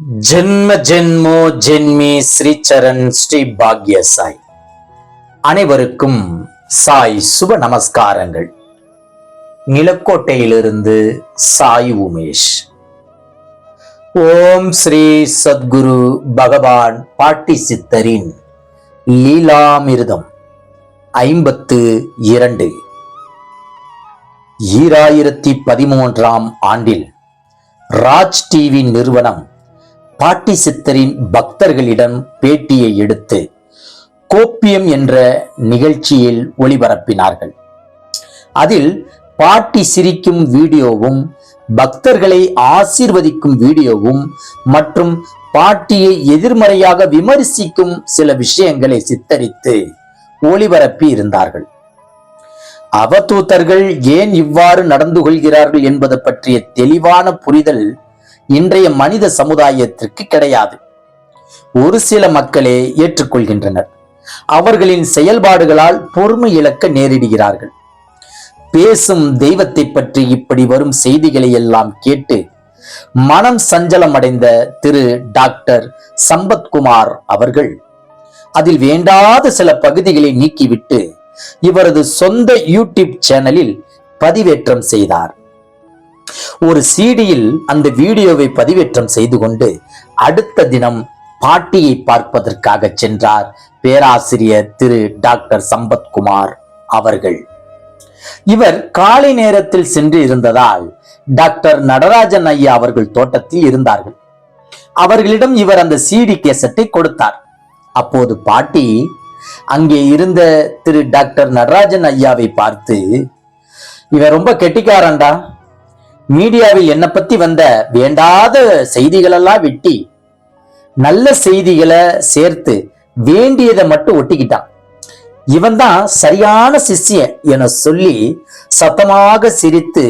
ஜென்ம ஜென்மோ ஜென்மி ஸ்ரீ சரண் ஸ்ரீ பாக்ய சாய் அனைவருக்கும் சாய் சுப நமஸ்காரங்கள். நிலக்கோட்டையிலிருந்து சாய் உமேஷ். ஓம் ஸ்ரீ சத்குரு பகவான் பாட்டி சித்தரின் லீலாமிர்தம் ஐம்பத்து இரண்டு. ஈராயிரத்தி பதிமூன்றாம் ஆண்டில் ராஜ் டிவி நிறுவனம் பாட்டி சித்தரின் பக்தர்களிடம் பேட்டியை எடுத்து கோப்பியம் என்ற நிகழ்ச்சியில் ஒளிபரப்பினார்கள். அதில் பாட்டி சிரிக்கும் வீடியோவும் பக்தர்களை ஆசீர்வதிக்கும் வீடியோவும் மற்றும் பாட்டியை எதிர்மறையாக விமர்சிக்கும் சில விஷயங்களை சித்தரித்து ஒளிபரப்பி இருந்தார்கள். அவதூத்தர்கள் ஏன் இவ்வாறு நடந்து கொள்கிறார்கள் என்பது பற்றிய தெளிவான புரிதல் இன்றைய மனித சமுதாயத்திற்கு கிடையாது. ஒரு சில மக்களே ஏற்றுக்கொள்கின்றனர். அவர்களின் செயல்பாடுகளால் பொறுமை இழக்க நேரிடுகிறார்கள். பேசும் தெய்வத்தை பற்றி இப்படி வரும் செய்திகளை எல்லாம் கேட்டு மனம் சஞ்சலம் அடைந்த திரு டாக்டர் சம்பத்குமார் அவர்கள் அதில் வேண்டாத சில பகுதிகளை நீக்கிவிட்டு இவரது சொந்த யூடியூப் சேனலில் பதிவேற்றம் செய்தார். ஒரு சீடியில் அந்த வீடியோவை பதிவேற்றம் செய்து கொண்டு அடுத்த தினம் பாட்டியை பார்ப்பதற்காக சென்றார் பேராசிரியர் திரு டாக்டர் சம்பத்குமார் அவர்கள். இவர் காலை நேரத்தில் சென்று இருந்ததால் டாக்டர் நடராஜன் ஐயா அவர்கள் தோட்டத்தில் இருந்தார்கள். அவர்களிடம் இவர் அந்த சிடி கேசட்டை கொடுத்தார். அப்போது பாட்டி அங்கே இருந்த திரு டாக்டர் நடராஜன் ஐயாவை பார்த்து இவர் ரொம்ப கெட்டிக்காரன்டா மீடியாவில் என்னை பத்தி வந்த வேண்டாத செய்திகளெல்லாம் வெட்டி நல்ல செய்திகளை சேர்த்து வேண்டியதை மட்டும் ஒட்டிக்கிட்டான். இவன் தான் சரியான சிஷ்யன் என சொல்லி சத்தமாக சிரித்து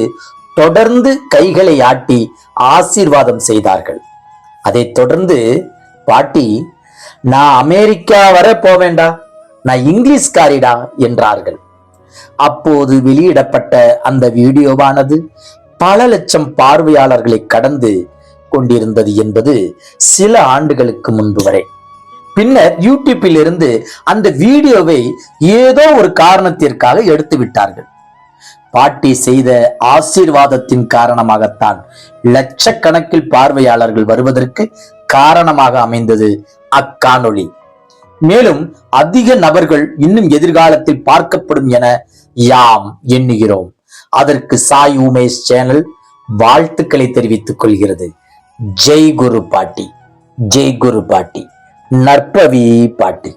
தொடர்ந்து கைகளை ஆட்டி ஆசீர்வாதம் செய்தார்கள். அதைத் தொடர்ந்து பாட்டி நான் அமெரிக்கா வர போவேண்டா நான் இங்கிலீஷ்காரிடா என்றார்கள். அப்போது வெளியிடப்பட்ட அந்த வீடியோவானது பல லட்சம் பார்வையாளர்களை கடந்து கொண்டிருந்தது என்பது சில ஆண்டுகளுக்கு முன்பு வரை. பின்னர் யூடியூப்பில் இருந்து அந்த வீடியோவை ஏதோ ஒரு காரணத்திற்காக எடுத்து விட்டார்கள். பாட்டி செய்த ஆசீர்வாதத்தின் காரணமாகத்தான் லட்சக்கணக்கில் பார்வையாளர்கள் வருவதற்கு காரணமாக அமைந்தது அக்காணொளி. மேலும் அதிக நபர்கள் இன்னும் எதிர்காலத்தில் பார்க்கப்படும் என யாம் எண்ணுகிறோம். அதற்கு சாய் உமேஷ் சேனல் வாழ்த்துக்களை தெரிவித்துக் கொள்கிறது. ஜெய் குரு பாட்டி ஜெய் குரு பாட்டி நற்பவி பாட்டி.